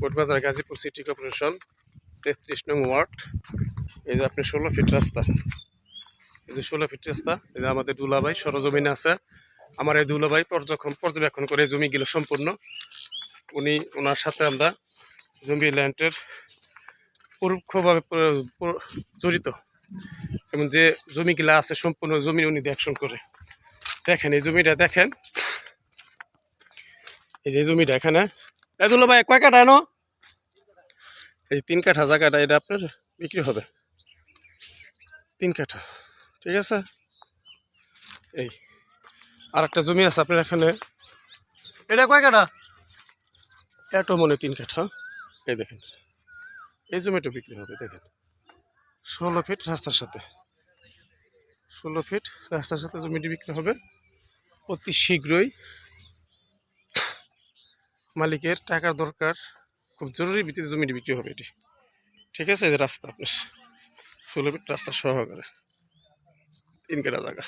Kotbazar Gazipur city corporation, তেত্রিশ নং word. এই যে আপনি ষোলো ফিট রাস্তা। এই যে ষোলো ফিট রাস্তা, এই যে আমাদের দুলাভাই সরজমিনে আছে। আমার এই দুলাভাই পর্যক্ষণ, পর্যবেক্ষণ করে জমিগুলো সম্পূর্ণ। উনি ওনার সাথে আমরা জমি ল্যান্ডের পরোক্ষভাবে জড়িত। এবং যে জমিগুলো আছে, সম্পূর্ণ জমি উনি দেখশন করে। দেখেন, এই জমিটা দেখেন। এই যে জমিটা এখানে এই দুলো ভাই, কয় কাঠা এনো? এই তিন কাঠা জায়গাটা এটা আপনার বিক্রি হবে। তিন কাঠা, ঠিক আছে? এই আর একটা জমি আছে আপনার এখানে। এটা কয় কাঠা? এটো মনে তিন কাঠা এই দেখেন, এই জমিটা বিক্রি হবে, দেখেন। ষোলো ফিট রাস্তার সাথে, ষোলো ফিট রাস্তার সাথে জমিটি বিক্রি হবে। অতি শীঘ্রই মালিকের টাকার দরকার, খুব জরুরি ভিত্তিতে জমিটি বিক্রি হবে এটি। ঠিক আছে যে রাস্তা আপনার, ষোলো রাস্তা সহকারে। তিন কেটা জায়গা।